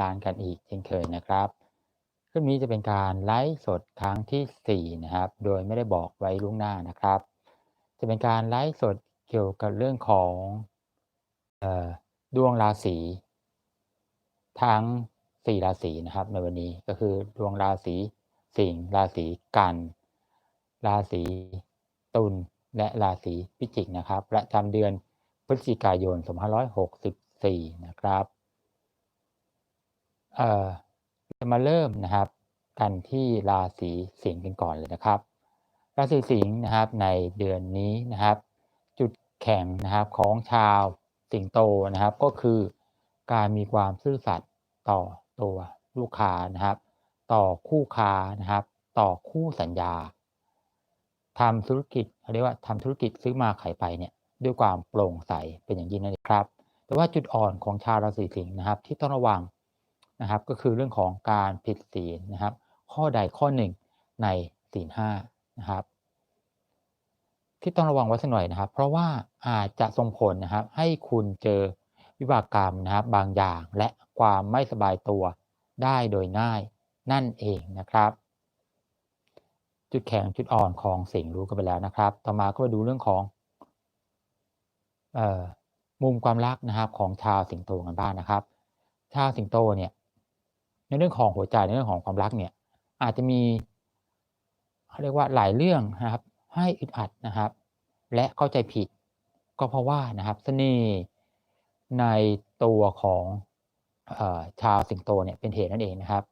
ร้านกันอีกเช่นเคยนะครับคลิปนี้จะเป็นการไลฟ์สดครั้งที่4นะครับ โดยไม่ได้บอกไว้ล่วงหน้านะครับ จะเป็นการไลฟ์สดเกี่ยวกับเรื่องของออดวงราศีทั้ง 4 ราศีนะครับ ในวันนี้ก็คือดวงราศีสิงห์ราศีกัน ราศีตุลและราศีพิจิกนะครับ ประจำเดือนพฤศจิกายน 2564 นะครับ เอ่อจะมาเริ่มนะครับกันที่ราศีสิงห์กันก่อนเลยนะครับ ราศีสิงห์นะครับในเดือนนี้นะครับ จุดแข็งนะครับของชาวสิงโตนะครับ ก็คือการมีความซื่อสัตย์ต่อตัวลูกค้านะครับ ต่อคู่ค้านะครับ ต่อคู่สัญญาทำธุรกิจเขาเรียกว่าทำธุรกิจซื้อมาขายไปเนี่ยด้วยความโปร่งใสเป็นอย่างยิ่งนั่นเองครับ แต่ว่าจุดอ่อนของชาวราศีสิงห์นะครับ ที่ต้องระวัง นะครับก็คือเรื่องของการผิดศีลนะครับ ข้อใดข้อหนึ่งในศีลห้านะครับ ที่ต้องระวังไว้สักหน่อยนะครับ เพราะว่าอาจจะส่งผลนะครับ ให้คุณเจอวิบากกรรมนะครับบางอย่างและความไม่สบายตัวได้โดยง่ายนั่นเองนะครับ จุดแข็งจุดอ่อนของสิงรู้กันไปแล้วนะครับ ต่อมาก็มาดูเรื่องของออมุมความรักนะครับของชาวสิงโตกันบ้างนะครับ ชาวสิงโตเนี่ย ในเรื่องของหัวใจในเรื่องของความรักเนี่ยอาจจะมีเขาเรียกว่าหลายเรื่องนะครับ ให้อึดอัดนะครับ และเข้าใจผิด ก็เพราะว่านะครับเสน่ห์ในตัวของอชาวสิงโตเนี่ยเป็นเหตุนั่นเองนะครับ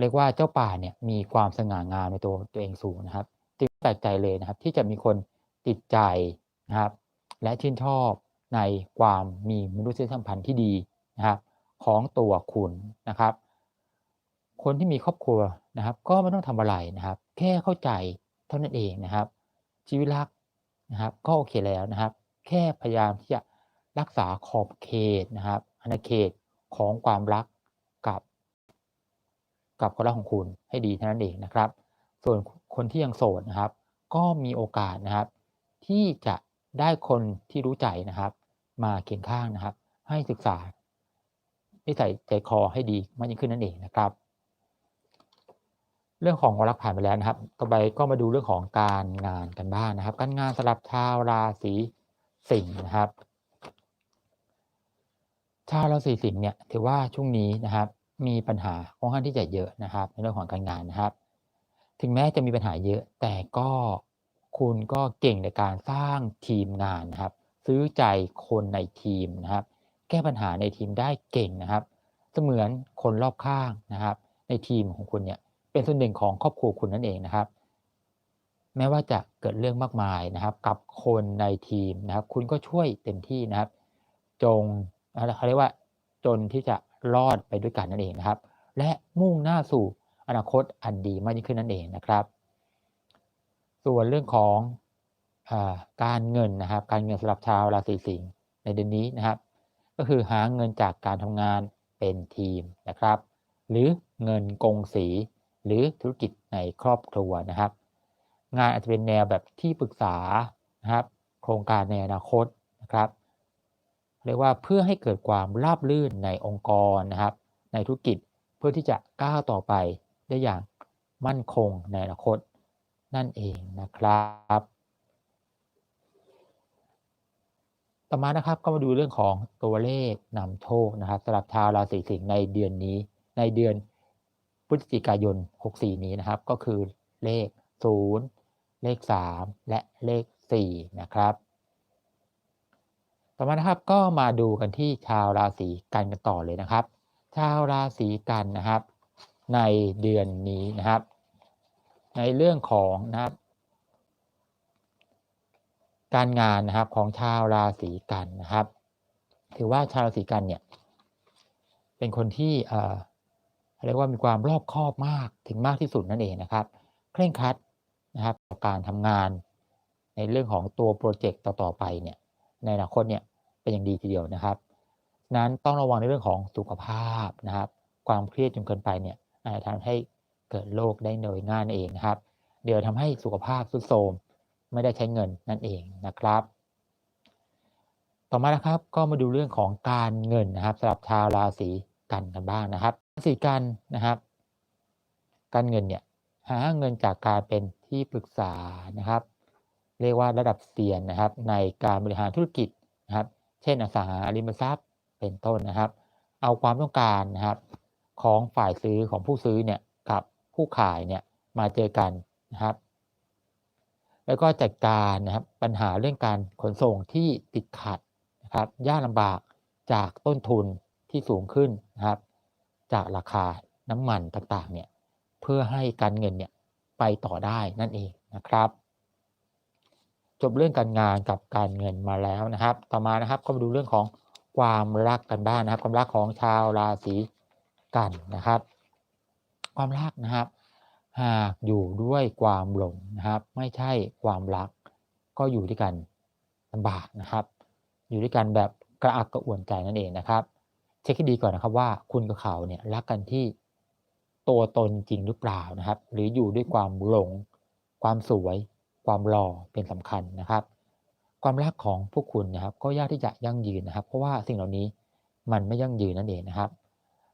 เรียกว่าเจ้าป่าเนี่ยมีความสง่างามในตัวตัวเองสูงนะครับ จึงแปลกใจเลยนะครับ ที่จะมีคนติดใจนะครับ และชื่นชอบในความมีมนุษยสัมพันธ์ที่ดีนะครับ ของตัวคุณนะครับ คนที่มีครอบครัวนะครับ ก็ไม่ต้องทำอะไรนะครับ แค่เข้าใจเท่านั้นเองนะครับ ชีวิตรักนะครับ ก็โอเคแล้วนะครับ แค่พยายามที่จะรักษาขอบเขตนะครับอาณาเขตของความรักกับ กับคนรักของคุณให้ดีเท่านั้นเองนะครับ ส่วนคนที่ยังโสดนะครับ ก็มีโอกาสนะครับ ที่จะได้คนที่รู้ใจนะครับ มาเคียงข้างนะครับ ให้ศึกษานิสัยใจคอให้ดีมากยิ่งขึ้นนั่นเองนะครับ เรื่องของวารักผ่านไปแล้วนะครับ ต่อไปก็มาดูเรื่องของการงานกันบ้างนะครับ การงานสำหรับชาวราศีสิงห์นะครับ ชาวราศีสิงห์เนี่ยถือว่าช่วงนี้นะครับ มีปัญหาค่อนข้างที่จะเยอะนะครับ ในเรื่องของการงานนะครับ ถึงแม้จะมีปัญหาเยอะ แต่ก็คุณก็เก่งในการสร้างทีมงานนะครับ ซื้อใจคนในทีมนะครับ แก้ปัญหาในทีมได้เก่งนะครับ เสมือนคนรอบข้างนะครับ ในทีมของคุณเนี่ย เป็นส่วนหนึ่งของครอบครัวคุณนั่นเองนะครับ แม้ว่าจะเกิดเรื่องมากมายนะครับ กับคนในทีมนะครับ คุณก็ช่วยเต็มที่นะครับ จงเขาเรียกว่าจนที่จะรอดไปด้วยกันนั่นเองนะครับ และมุ่งหน้าสู่อนาคตอันดีมากยิ่งขึ้นนั่นเองนะครับ ส่วนเรื่องของอการเงินนะครับ การเงินสำหรับชาวราศีสิงห์ในเดือนนี้นะครับ ก็คือหาเงินจากการทำงานเป็นทีมนะครับ หรือเงินกงสี หรือธุรกิจในครอบครัวนะครับ งานอาจจะเป็นแนวแบบที่ปรึกษานะครับ โครงการในอนาคตนะครับเรียกว่าเพื่อให้เกิดความราบรื่นในองค์กรนะครับ ในธุรกิจเพื่อที่จะก้าวต่อไปได้อย่างมั่นคงในอนาคตนั่นเองนะครับ ต่อมานะครับก็มาดูเรื่องของตัวเลขนำโชคนะครับสำหรับชาวราศีสิงห์ในเดือนนี้ในเดือน พฤศจิกายน 64 นี้นะครับ ก็คือเลข 0 เลข 3 และเลข 4 นะครับ ต่อมานะครับก็มาดูกันที่ชาวราศีกันกันต่อเลยนะครับ ชาวราศีกันนะครับ ในเดือนนี้นะครับ ในเรื่องของนะครับ การงานนะครับของชาวราศีกันนะครับ ถือว่าชาวราศีกันเนี่ยเป็นคนที่ เรียกว่ามีความรอบคอบมากถึงมากที่สุดนั่นเองนะครับ เคร่งครัดนะครับการทำงานในเรื่องของตัวโปรเจกต์ต่อๆไปเนี่ยในอนาคตเนี่ยเป็นอย่างดีทีเดียวนะครับ นั้นต้องระวังในเรื่องของสุขภาพนะครับ ความเครียดจนเกินไปเนี่ยอาจจะทำให้เกิดโรคได้โดยง่ายนั่นเองนะครับ เดี๋ยวทำให้สุขภาพทรุดโทรมไม่ได้ใช้เงินนั่นเองนะครับ ต่อมานะครับก็มาดูเรื่องของการเงินนะครับสำหรับชาวราศีกันกันบ้างนะครับ ราศีกันนะครับ การเงินเนี่ยหาเงินจากการเป็นที่ปรึกษานะครับ เรียกว่าระดับเซียนนะครับ ในการบริหารธุรกิจนะครับ เช่นอสังหาริมทรัพย์เป็นต้นนะครับ เอาความต้องการนะครับ ของฝ่ายซื้อของผู้ซื้อเนี่ยกับผู้ขายเนี่ยมาเจอกันนะครับ แล้วก็จัดการนะครับปัญหาเรื่องการขนส่งที่ติดขัดนะครับยากลำบากจากต้นทุนที่สูงขึ้นนะครับ จากราคาน้ำมันต่างๆเนี่ยเพื่อให้การเงินเนี่ยไปต่อได้นั่นเองนะครับ จบเรื่องการงานกับการเงินมาแล้วนะครับ ต่อมานะครับก็มาดูเรื่องของความรักกันบ้างนะครับ ความรักของชาวราศีกันนะครับ ความรักนะครับ หากอยู่ด้วยความหลงนะครับ ไม่ใช่ความรัก ก็อยู่ด้วยกันลำบากนะครับ อยู่ด้วยกันแบบกระอักกระอ่วนใจนั่นเองนะครับ ช็คให้ดีก่อนนะครับว่าคุณกับเขาเนี่ยรักกันที่ตัวตนจริงหรือเปล่านะครับ หรืออยู่ด้วยความหลง ความสวย ความหล่อเป็นสำคัญนะครับ ความรักของพวกคุณนะครับ ก็ยากที่จะยั่งยืนนะครับ เพราะว่าสิ่งเหล่านี้มันไม่ยั่งยืนนั่นเองนะครับ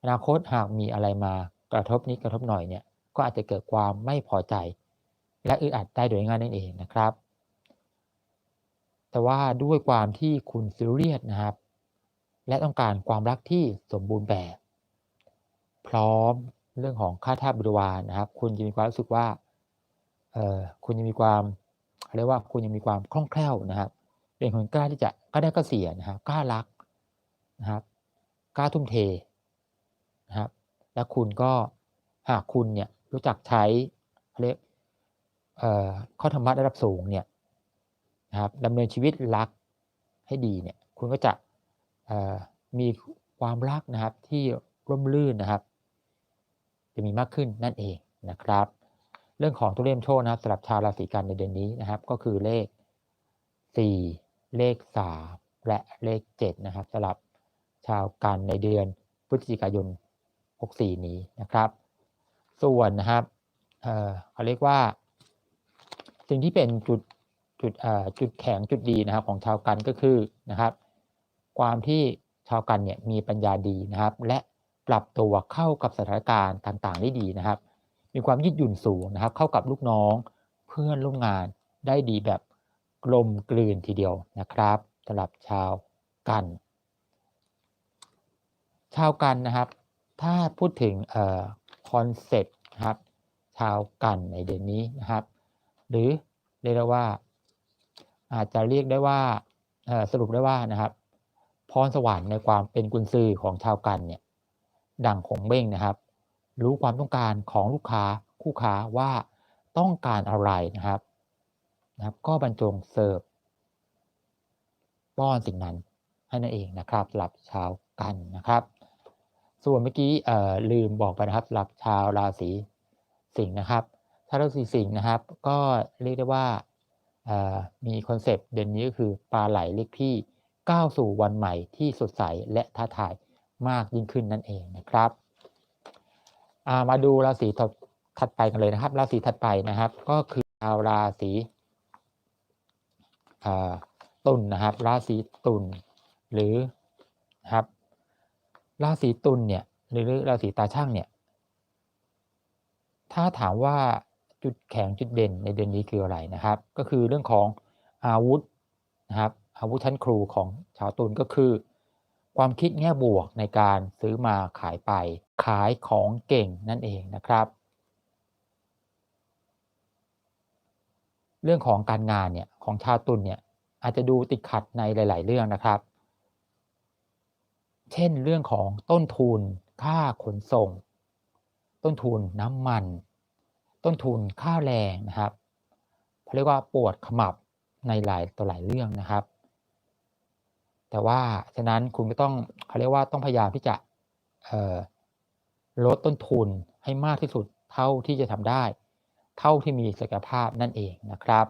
อนาคตหากมีอะไรมากระทบนิดกระทบหน่อยเนี่ยก็อาจจะเกิดความไม่พอใจ และอึดอัดได้โดยง่ายนั่นเองนะครับ แต่ว่าด้วยความที่คุณซีเรียสนะครับ และต้องการความรักที่สมบูรณ์แบบ พร้อมเรื่องของค่าท่าบริวารนะครับ คุณจะมีความรู้สึกว่าเออคุณยังมีความเรียกว่าคุณยังมีความคล่องแคล่วนะครับ เป็นคนกล้าที่จะกล้าได้ก็เสียนะครับกล้ารักนะครับกล้าทุ่มเทนะครับ และคุณก็หากคุณเนี่ยรู้จักใช้เรียกข้อธรรมะระดับสูงเนี่ยนะครับดำเนินชีวิตรักให้ดีเนี่ย คุณก็จะ มีความรักนะครับที่ร่มรื่นนะครับ จะมีมากขึ้นนั่นเองนะครับ เรื่องของตัวเลขโชคนะครับสำหรับชาวราศีกันในเดือนนี้นะครับ ก็คือเลข 4 เลข 3 และเลข 7 นะครับสำหรับชาวกันในเดือนพฤศจิกายน 64 นี้นะครับ ส่วนนะครับเอ่อเขาเรียกว่า สิ่งที่เป็นจุดจุดเอ่อจุดแข็งจุดดีนะครับของชาวกันก็คือนะครับ ความที่ชาวกันเนี่ยมีปัญญาดีนะครับ และปรับตัวเข้ากับสถานการณ์ต่างๆ ได้ดีนะครับ มีความยืดหยุ่นสูงนะครับ เข้ากับลูกน้องเพื่อนร่วมงานได้ดีแบบกลมกลืนทีเดียวนะครับสำหรับชาวกัน ชาวกันนะครับ ถ้าพูดถึงคอนเซ็ปต์นะครับ ชาวกันในเดือนนี้นะครับ หรือเรียกว่า อาจจะเรียกได้ว่าสรุปได้ว่านะครับ พรสวรรค์ในความเป็นกุญซือของชาวกันเนี่ยดังคงเบ้งนะครับ รู้ความต้องการของลูกค้าคู่ค้าว่าต้องการอะไรนะครับนะครับ ก็บรรจงเสิร์ฟป้อนสิ่งนั้นให้นั่นเองนะครับสำหรับชาวกันนะครับ ส่วนเมื่อกี้ลืมบอกไปนะครับสำหรับชาวราศีสิงห์นะครับชาวราศีสิงห์นะครับ ก็เรียกได้ว่ามีคอนเซปต์เด่นนี้ก็คือปลาไหลเล็กพี่ ก้าวสู่วันใหม่ที่สดใสและท้าทายมากยิ่งขึ้นนั่นเองนะครับมาดูราศีถัดไปกันเลยนะครับ ราศีถัดไปนะครับ ก็คือชาวราศีตุลนนะครับ ราศีตุลหรือนะครับราศีตุลเนี่ยหรือราศีตาช่างเนี่ย ถ้าถามว่าจุดแข็งจุดเด่นในเดือนนี้คืออะไรนะครับ ก็คือเรื่องของอาวุธนะครับ อาวุธชั้นครูของชาวตุลก็คือ ความคิดแง่บวกในการซื้อมาขายไป ขายของเก่งนั่นเองนะครับ เรื่องของการงานเนี่ยของชาวตุลเนี่ยอาจจะดูติดขัดในหลาย ๆ เรื่องนะครับ เช่นเรื่องของต้นทุนค่าขนส่ง ต้นทุนน้ำมัน ต้นทุนค่าแรงนะครับเขาเรียกว่าปวดขมับในหลายต่อหลายเรื่องนะครับ แต่ว่าฉะนั้นคุณก็ต้องเขาเรียกว่าต้องพยายามที่จะลดต้นทุนให้มากที่สุดเท่าที่จะทำได้ เท่าที่มีศักยภาพนั่นเองนะครับ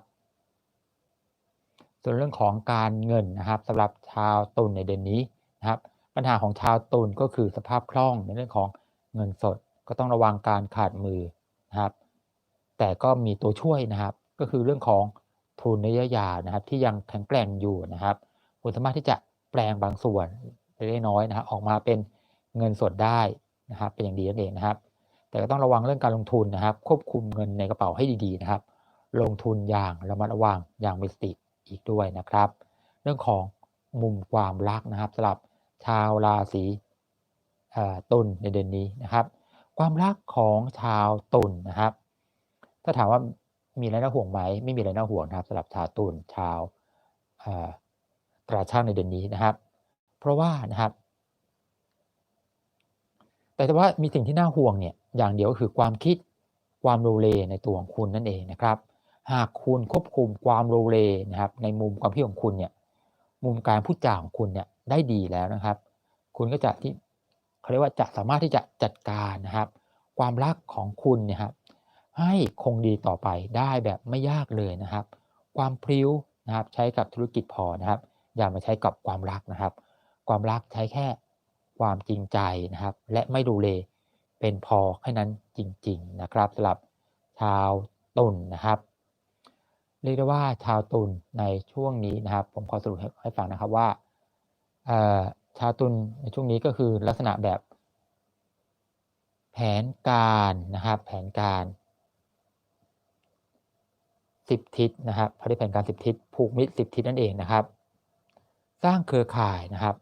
ส่วนเรื่องของการเงินนะครับสำหรับชาวตุลในเดือนนี้นะครับ ปัญหาของชาวตุลก็คือสภาพคล่องในเรื่องของเงินสดก็ต้องระวังการขาดมือนะครับ แต่ก็มีตัวช่วยนะครับ ก็คือเรื่องของทุนระยะยาวนะครับ ที่ยังแข็งแกร่งอยู่นะครับคุณสามารถที่จะ แปลงบางส่วนเล็กน้อยนะครับออกมาเป็นเงินสดได้นะครับเป็นอย่างดีนั่นเองนะครับ แต่ก็ต้องระวังเรื่องการลงทุนนะครับ ควบคุมเงินในกระเป๋าให้ดีๆนะครับ ลงทุนอย่างระมัดระวังอย่างมีสติอีกด้วยนะครับ เรื่องของมุมความรักนะครับสำหรับชาวราศีตุลในเดือนนี้นะครับ ความรักของชาวตุลนะครับ ถ้าถามว่ามีอะไรน่าห่วงไหมไม่มีอะไรน่าห่วงนะครับสำหรับชาวตุลชาว ตราช่างในเดือนนี้นะครับ เพราะว่านะครับ แต่ว่ามีสิ่งที่น่าห่วงเนี่ยอย่างเดียวก็คือความคิดความโลเลในตัวของคุณนั่นเองนะครับ หากคุณควบคุมความโลเลนะครับ ในมุมความคิดของคุณเนี่ยมุมการพูดจาของคุณเนี่ยได้ดีแล้วนะครับ คุณก็จะที่เขาเรียกว่าจะสามารถที่จะจัดการนะครับ ความรักของคุณเนี่ยครับให้คงดีต่อไปได้แบบไม่ยากเลยนะครับ ความพริ้วนะครับ ใช้กับธุรกิจพอนะครับ อย่ามาใช้กับความรักนะครับ ความรักใช้แค่ความจริงใจนะครับ และไม่ดูเลเป็นพอแค่นั้นจริง ๆนะครับสำหรับชาวตุลนนะครับเรียกได้ว่าชาวตุลในช่วงนี้นะครับ ผมขอสรุปให้ฟังนะครับว่าชาวตุลในช่วงนี้ก็คือลักษณะแบบ แผนการนะครับ แผนการสิบทิศนะครับเขาเรียกแผนการสิบทิศผูกมิตรสิบทิศนั่นเองนะครับ สร้างเครือข่ายนะครับ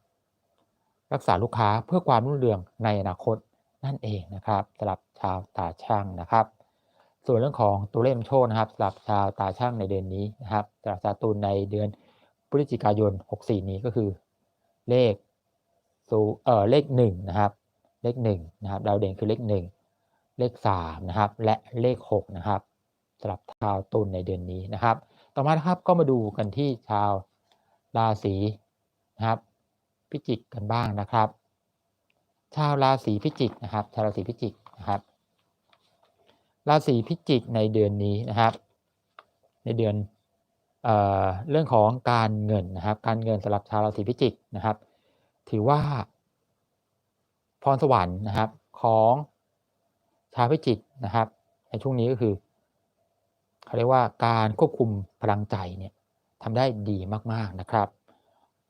รักษาลูกค้าเพื่อความรุ่งเรืองในอนาคตนั่นเองนะครับสำหรับชาวตาช่างนะครับ ส่วนเรื่องของตัวเลขโชคนะครับสำหรับชาวตาช่างในเดือนนี้นะครับสำหรับชาวตูนในเดือนพฤศจิกายน 64 นี้ก็คือเลขสูเอ่อเลข1นะครับเลข1นะครับดาวเด่นคือเลข 1 เลข3นะครับและเลข6นะครับสำหรับชาวตุลในเดือนนี้นะครับ ต่อมานะครับก็มาดูกันที่ชาวราศี นะครับ พิจิกกันบ้างนะครับ ชาวราศีพิจิกนะครับ ชาวราศีพิจิกนะครับ ราศีพิจิกในเดือนนี้นะครับ ในเดือนเออเรื่องของการเงินนะครับ การเงินสำหรับชาวราศีพิจิกนะครับ ถือว่า พรสวรรค์นะครับของชาวพิจิกนะครับ ในช่วงนี้ก็คือเขาเรียกว่าการควบคุมพลังใจเนี่ยทำได้ดีมาก ๆ นะครับ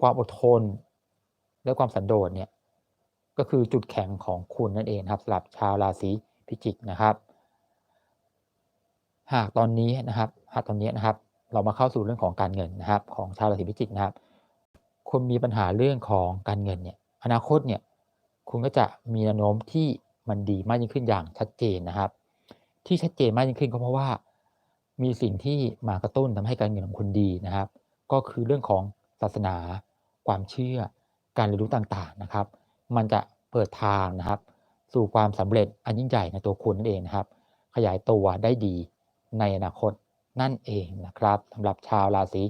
ความอดทน และความสันโดษเนี่ยก็คือจุดแข็งของคุณนั่นเองครับสำหรับชาวราศีพิจิกนะครับ หากตอนนี้นะครับ หากตอนนี้นะครับ เรามาเข้าสู่เรื่องของการเงินนะครับ ของชาวราศีพิจิกนะครับคุณมีปัญหาเรื่องของการเงินเนี่ย อนาคตเนี่ยคุณก็จะมีแนวโน้มที่มันดีมากยิ่งขึ้นอย่างชัดเจนนะครับ ที่ชัดเจนมากยิ่งขึ้นก็เพราะว่า มีสิ่งที่มากระตุ้นทำให้การเงินของคุณดีนะครับ ก็คือเรื่องของศาสนา ความเชื่อ การเรียนรู้ต่างๆนะครับ มันจะเปิดทางนะครับ สู่ความสำเร็จอันยิ่งใหญ่ในตัวคุณนั่นเองนะครับ ขยายตัวได้ดีในอนาคตนั่นเองนะครับสำหรับชาวราศี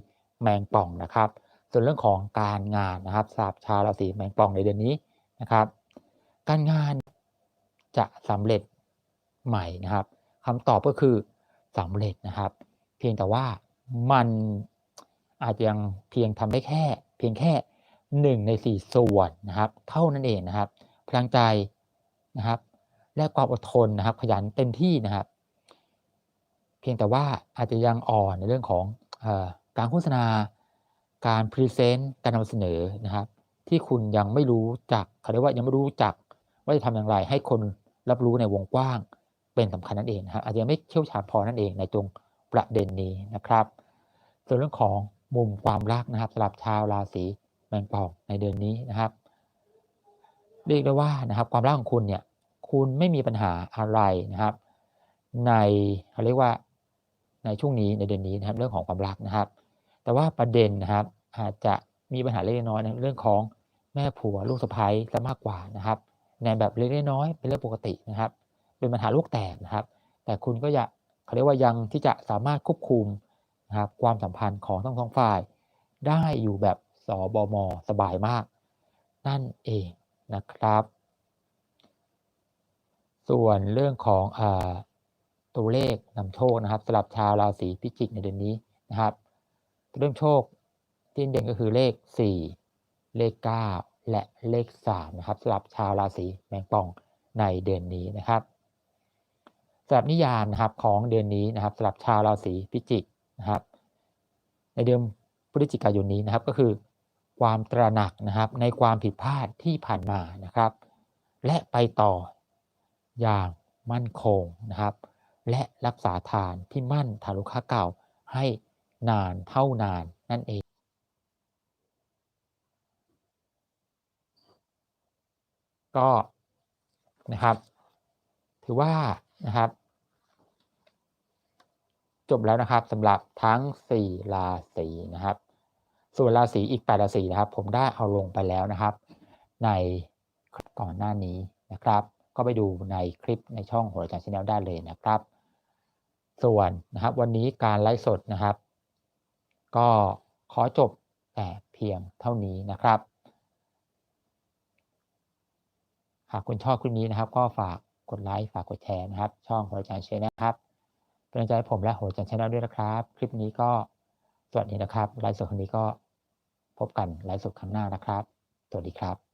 แมงป่องนะครับ ส่วนเรื่องของการงานนะครับสำหรับชาวราศีแมงป่องในเดือนนี้นะครับ การงานจะสำเร็จใหม่นะครับคำตอบก็คือสำเร็จนะครับ เพียงแต่ว่ามันอาจจะยังเพียงทำได้แค่ พียงแค่หนึ่งในสี่ส่วนนะครับ เท่านั้นเองนะครับ พลังใจนะครับ และความอดทนนะครับ ขยันเต็มที่นะครับ เพียงแต่ว่าอาจจะยังอ่อนในเรื่องของอการโฆษณา การพรีเซนต์การนำเสนอนะครับ ที่คุณยังไม่รู้จักเขาเรียกว่ายังไม่รู้จัก ว่าจะทำอย่างไรให้คนรับรู้ในวงกว้างเป็นสำคัญนั่นเองนะครับอาจจะไม่เชี่ยวชาญพอนั่นเองในตรงประเด็นนี้นะครับ ส่วนเรื่องของ มุมความรักนะครับสำหรับชาวราศีแมงป่องในเดือนนี้นะครับ เรียกได้ว่านะครับความรักของคุณเนี่ยคุณไม่มีปัญหาอะไรนะครับ ในเขาเรียกว่าในช่วงนี้ในเดือนนี้นะครับเรื่องของความรักนะครับ แต่ว่าประเด็นนะครับอาจจะมีปัญหาเล็กน้อยในเรื่องของแม่ผัวลูกสะใภ้ซะมากกว่านะครับ ในแบบเล็กน้อยเป็นเรื่องปกตินะครับ เป็นปัญหาลูกแตกนะครับ แต่คุณก็จะเขาเรียกว่ายังที่จะสามารถควบคุม นะครับความสัมพันธ์ของทั้งสองฝ่าย ได้อยู่แบบสบมสบายมาก นั่นเองนะครับ ส่วนเรื่องของอตัวเลขนำโชคนะครับสำหรับชาวราศีพิจิกในเดือนนี้นะครับเรื่องโชคที่เด่นก็คือเลข 4 เลข 9 และเลข3นะครับสำหรับชาวราศีแมงป่องในเดือนนี้นะครับสำหรับนิยามนะครับของเดือนนี้นะครับสำหรับชาวราศีพิจิก นะครับในเดือนพฤศจิกายนนี้นะครับก็คือ ความตระหนักนะครับในความผิดพลาดที่ผ่านมานะครับ และไปต่ออย่างมั่นคงนะครับ และรักษาฐานที่มั่นฐานลูกค้าเก่าให้นานเท่านานนั่นเอง ก็นะครับ ถือว่านะครับ จบแล้วนะครับสำหรับทั้ง 4 ราศีนะครับ ส่วนราศีอีก 8 ราศีนะครับ ผมได้เอาลงไปแล้วนะครับ ในก่อนหน้านี้นะครับ ก็ไปดูในคลิปในช่องหัวใจชาแนลได้เลยนะครับ ส่วนนะครับวันนี้การไลฟ์สดนะครับ ก็ขอจบแต่เพียงเท่านี้นะครับ หากคุณชอบคลิปนี้นะครับ ก็ฝากกดไลค์ฝากกดแชร์นะครับ ช่องหัวใจชาแนลครับ เป็นกำลังใจให้ผมและโหันชนะด้วยนะครับ คลิปนี้ก็สวัสดีนะครับไลฟ์สดครั้งนี้ก็พบกันไลฟ์สดครั้งหน้านะครับ สวัสดีครับ